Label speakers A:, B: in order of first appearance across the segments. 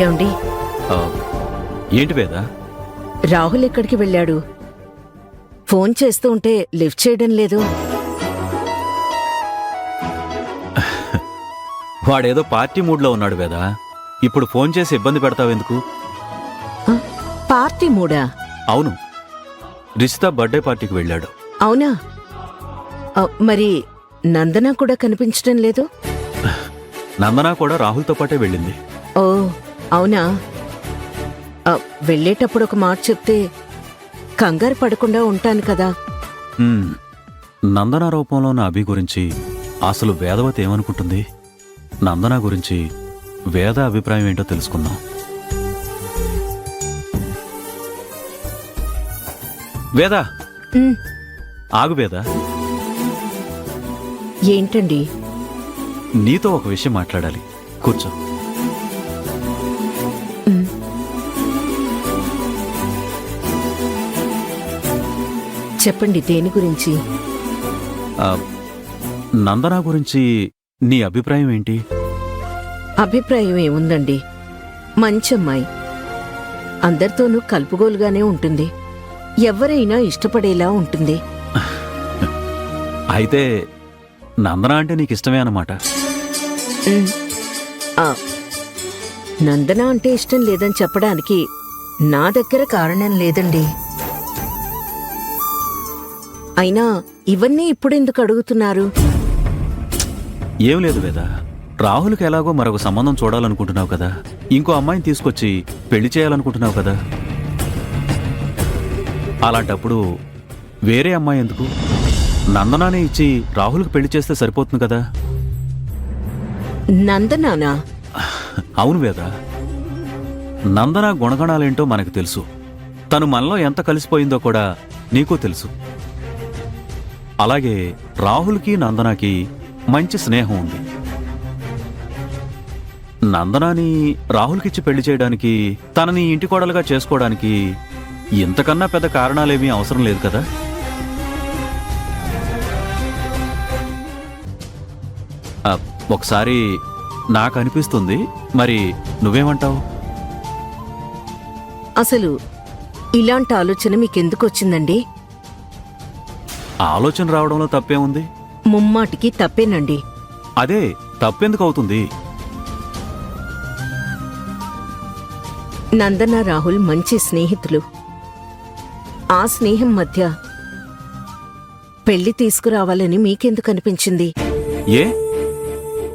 A: ఏమండి?
B: ఆ, ఏంటి వేద?
A: రాహుల్ ఎక్కడికి వెళ్ళాడు? ఫోన్ చేస్తూ ఉంటే లిఫ్ట్ చేయడం లేదు.
B: వాడేదో పార్టీ మూడ్లో ఉన్నాడు వేద. ఇప్పుడు ఫోన్ చేసి ఇబ్బంది పెడతావెందుకు
A: ఆ, పార్టీ మూడా?
B: అవును. రిషితా బర్త్డే పార్టీకి వెళ్ళాడు.
A: అవునా? ఆ, మరి నందన కూడా కనిపించడం లేదు?
B: నందన కూడా రాహుల్తో పాటే వెళ్ళింది.
A: ఓ అవునా? వెళ్ళేటప్పుడు ఒక మాట చెప్తే కంగారు పడకుండా ఉంటాను కదా.
B: నందన రూపంలో ఉన్న అభి గురించి అసలు వేదవతి ఏమనుకుంటుంది? నందన గురించి వేద అభిప్రాయం ఏంటో తెలుసుకుందాం. వేద! ఆగు వేద.
A: ఏంటండి?
B: నీతో ఒక విషయం మాట్లాడాలి. కూర్చో.
A: చెప్పండి దేని గురించి?
B: నందన గురించి నీ అభిప్రాయం ఏంటి?
A: అభిప్రాయం ఏముందండి? మంచి అమ్మాయి అందరితోనూ కలుపుగోలుగానే ఉంటుంది. ఎవరైనా ఇష్టపడేలా ఉంటుంది.
B: అయితే నందన అంటే నీకు ఇష్టమే
A: ఉమ్, ఆ, నందన అంటే ఇష్టం లేదని చెప్పడానికి నా దగ్గర కారణం లేదండి. అయినా ఇవన్నీ ఇప్పుడెందుకు అడుగుతున్నారు?
B: ఏం లేదు వేద. రాహుల్కి ఎలాగో మరొక సంబంధం చూడాలనుకుంటున్నావు కదా. ఇంకో అమ్మాయిని తీసుకొచ్చి పెళ్ళి చేయాలనుకుంటున్నావు కదా. అలాంటప్పుడు వేరే అమ్మాయి ఎందుకు? నందనానే ఇచ్చి రాహుల్కి పెళ్ళి చేస్తే సరిపోతుంది కదా.
A: నందనానా?
B: అవును వేద. నందన గుణగణాలేంటో మనకు తెలుసు. తను మనలో ఎంత కలిసిపోయిందో కూడా నీకు తెలుసు. అలాగే రాహుల్కి నందనకి మంచి స్నేహం ఉంది. నందనాని రాహుల్కిచ్చి పెళ్ళి చేయడానికి తనని ఇంటి కోడలుగా చేసుకోవడానికి ఇంతకన్నా పెద్ద కారణాలేమీ అవసరం లేదు కదా? ఆ, ఒకసారి నాకు అనిపిస్తుంది. మరి నువ్వేమంటావు?
A: అసలు ఇలాంటి ఆలోచన మీకెందుకు వచ్చిందండి?
B: ఆలోచన రావడంలో తప్పే ఉంది?
A: ముమ్మాటికి తప్పేనండి.
B: అదే తప్పెందుకు అవుతుంది?
A: నందన రాహుల్ మంచి స్నేహితులు. ఆ స్నేహం మధ్య పెళ్ళి తీసుకురావాలని మీకెందుకు అనిపించింది?
B: ఏ?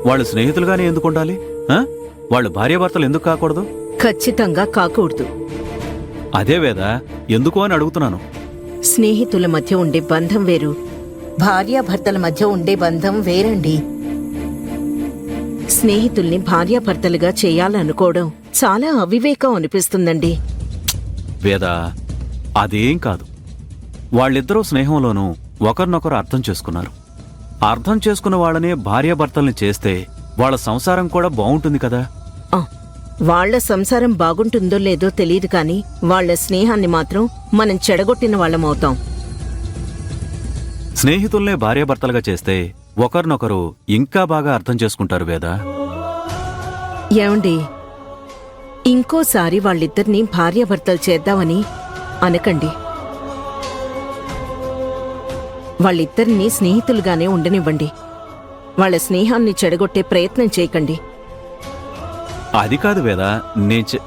B: వాళ్ళు స్నేహితులుగానే ఎందుకు ఉండాలి? ఆ? వాళ్ళు భార్యాభర్తలు ఎందుకు కాకూడదు?
A: ఖచ్చితంగా కాకూడదు.
B: అదే వేద ఎందుకు అని అడుగుతున్నాను.
A: స్నేహితుల మధ్య ఉండే బంధం వేరు. భార్యాభర్తల మధ్య ఉండే బంధం వేరండి. స్నేహితుల్ని భార్యాభర్తలుగా చేయాలనుకోవడం చాలా అవివేకం అనిపిస్తుందండి.
B: వేద అదేం కాదు. వాళ్ళిద్దరూ స్నేహంలోనూ ఒకరినొకరు అర్థం చేసుకున్నారు. అర్థం చేసుకున్న వాళ్ళనే భార్యాభర్తల్ని చేస్తే వాళ్ళ సంసారం కూడా బాగుంటుంది కదా?
A: ఆ, వాళ్ళ సంసారం బాగుంటుందో లేదో తెలియదు కానీ వాళ్ళ స్నేహాన్ని మాత్రం మనం చెడగొట్టిన వాళ్ళమవుతాం
B: స్నేహితుల్నే భార్యాభర్తలుగా చేస్తే ఒకరినొకరు ఇంకా బాగా అర్థం చేసుకుంటారు వేద?
A: ఏమండి? ఇంకోసారి వాళ్ళిద్దరినీ భార్యాభర్తలు చేద్దామని అనకండి. వాళ్ళిద్దరినీ స్నేహితులుగానే ఉండనివ్వండి. వాళ్ళ స్నేహాన్ని చెడగొట్టే ప్రయత్నం చేయకండి.
B: అది కాదు వేద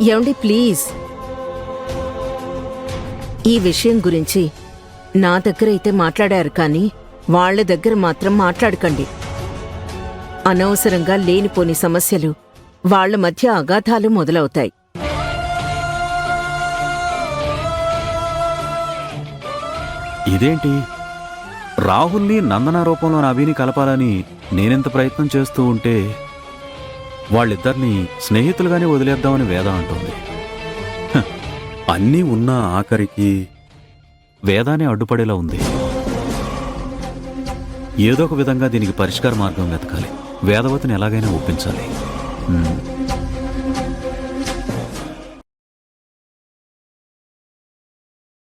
A: ఏమండి ప్లీజ్. ఈ విషయం గురించి నా దగ్గర అయితే మాట్లాడారు కానీ వాళ్ళ దగ్గర మాత్రం మాట్లాడకండి. అనవసరంగా లేనిపోని సమస్యలు వాళ్ళ మధ్య అగాధాలు మొదలవుతాయి.
B: ఇదేంటి? రాహుల్ని నందన రూపంలో నవీని కలపాలని నేనెంత ప్రయత్నం చేస్తూ ఉంటే వాళ్ళిద్దరినీ స్నేహితులుగానే వదిలేద్దామని వేద అంటోంది. అన్నీ ఉన్న ఆఖరికి వేదానే అడ్డుపడేలా ఉంది. ఏదో ఒక విధంగా దీనికి పరిష్కార మార్గం వెతకాలి. వేదవతిని ఎలాగైనా ఒప్పించాలి.